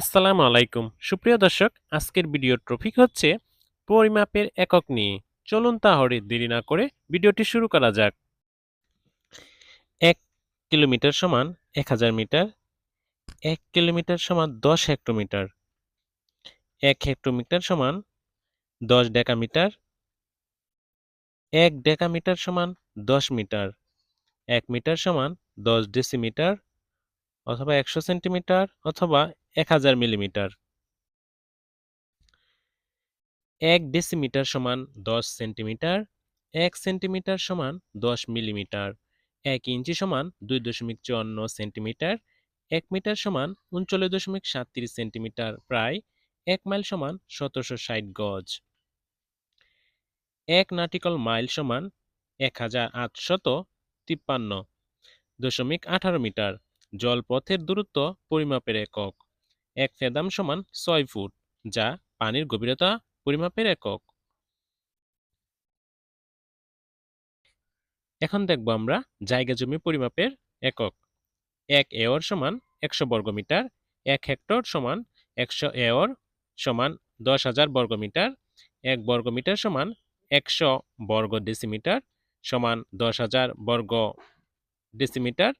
আসসালামু আলাইকুম। সুপ্রিয় দর্শক, আজকের ভিডিওর টপিক হচ্ছে পরিমাপের একক নিয়ে। চলুন তাহলে দেরি না করে ভিডিওটি শুরু করা যাক। এক কিলোমিটার সমান এক হাজার মিটার, এক কিলোমিটার সমান দশ হেক্টোমিটার, এক হেক্টোমিটার সমান দশ ডেকামিটার, এক ডেকামিটার সমান দশ মিটার, এক মিটার সমান দশ ডেসিমিটার অথবা একশো সেন্টিমিটার অথবা এক হাজার মিলিমিটার। এক ডেসিমিটার সমান দশ সেন্টিমিটার। এক সেন্টিমিটার সমান দশ মিলিমিটার। এক ইঞ্চি সমান দুই দশমিক চুয়ান্ন সেন্টিমিটার। এক মিটার সমান উনচল্লিশ দশমিক সাতত্রিশ সেন্টিমিটার প্রায়। এক মাইল সমান সতেরোশো ষাট গজ। এক নাটিকল মাইল সমান এক হাজার আটশত তিপ্পান্ন দশমিক আঠারো মিটার। জলপথের দূরত্ব পরিমাপের একক। এক ফেদাম সমান ছয় ফুট, যা পানির গভীরতা পরিমাপের একক। এখন দেখব আমরা জায়গা জমি পরিমাপের একক। এক এওর সমান একশো বর্গমিটার এক হেক্টর সমান একশো এওর সমান দশ হাজার বর্গমিটার এক বর্গমিটার সমান একশো বর্গ ডেসিমিটার সমান দশ হাজার বর্গ ডেসিমিটার,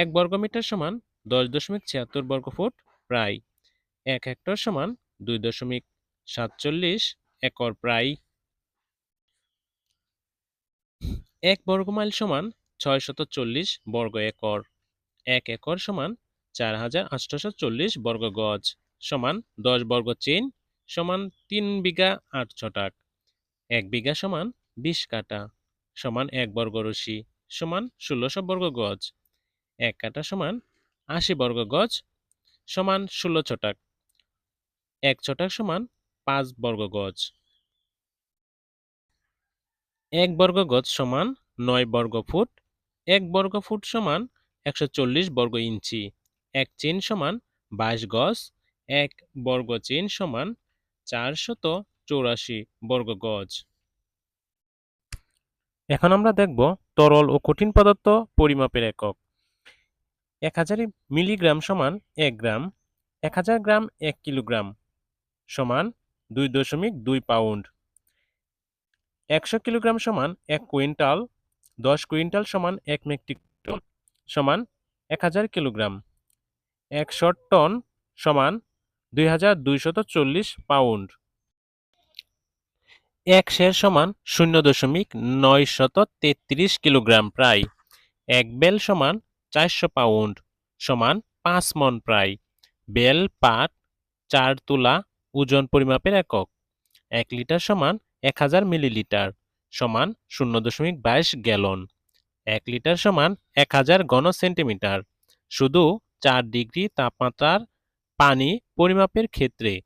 এক বর্গমিটার সমান দশ দশমিক ছিয়াত্তর বর্গফুট প্রায় এক হেক্টর সমান দুই দশমিক সাতচল্লিশ একর প্রায়। এক বর্গমাইল সমান ছয় শত চল্লিশ বর্গ একর। এক একর সমান চার হাজার আটশোশো চল্লিশ বর্গ গজ সমান দশ বর্গ চেন সমান তিন বিঘা আট ছটাক এক বিঘা সমান বিশ কাটা সমান এক বর্গ রশি সমান ষোলোশো বর্গ গজ। এক কাটা সমান আশি বর্গ গজ সমান ষোলো ছটাক এক ছটাক সমান পাঁচ বর্গ গজ। এক বর্গ গজ সমান নয় বর্গ ফুট। এক বর্গ ফুট সমান একশো চল্লিশ বর্গ ইঞ্চি। এক চেন সমান বাইশ গজ। এক বর্গ চেন সমান চারশত চৌরাশি বর্গ গজ। এখন আমরা দেখব তরল ও কঠিন পদার্থ পরিমাপের একক। এক হাজার মিলিগ্রাম সমান এক গ্রাম, এক হাজার গ্রাম এক কিলোগ্রাম সমান দুই দশমিক দুই পাউন্ড। একশো কিলোগ্রাম সমান এক কুইন্টাল, দশ কুইন্টাল সমান এক মেট্রিক টন সমান এক হাজার কিলোগ্রাম। একশো টন সমান দুই হাজার দুইশত চল্লিশ পাউন্ড। এক শের সমান শূন্য দশমিক নয় শত তেত্রিশ কিলোগ্রাম প্রায়। এক বেল সমান চারশো পাউন্ড সমান পাঁচ মন প্রায়। বেল, পাট, চার তুলা ওজন পরিমাপের একক। এক লিটার সমান এক হাজার মিলিলিটার সমান শূন্য দশমিক বাইশ গ্যালন। এক লিটার সমান এক হাজার ঘন সেন্টিমিটার। শুধু চার ডিগ্রি তাপমাত্রার পানি পরিমাপের ক্ষেত্রে।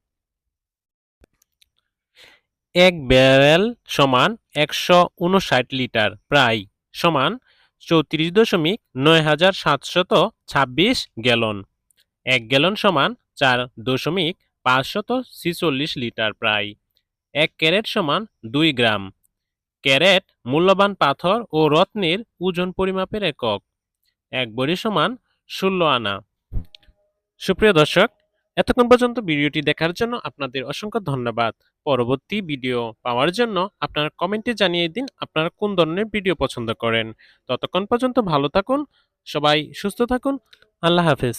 এক ব্যারেল সমান একশো উনষাট লিটার প্রায় সমান চৌত্রিশ দশমিক নয় হাজার সাতশত ছাব্বিশ গ্যালন। এক গ্যালন সমান চার দশমিক পাঁচশত ছিচল্লিশ লিটার প্রায়। এক ক্যারেট সমান দুই গ্রাম। ক্যারেট মূল্যবান পাথর ও রত্নের ওজন পরিমাপের একক। এক বড়ি সমান ষোলো আনা। সুপ্রিয় দর্শক এতক্ষণ পর্যন্ত ভিডিওটি দেখার জন্য আপনাদের অসংখ্য ধন্যবাদ। পরবর্তী ভিডিও পাওয়ার জন্য আপনারা কমেন্টে জানিয়ে দিন আপনারা কোন ধরনের ভিডিও পছন্দ করেন। ততক্ষণ পর্যন্ত ভালো থাকুন, সবাই সুস্থ থাকুন, আল্লাহ হাফেজ।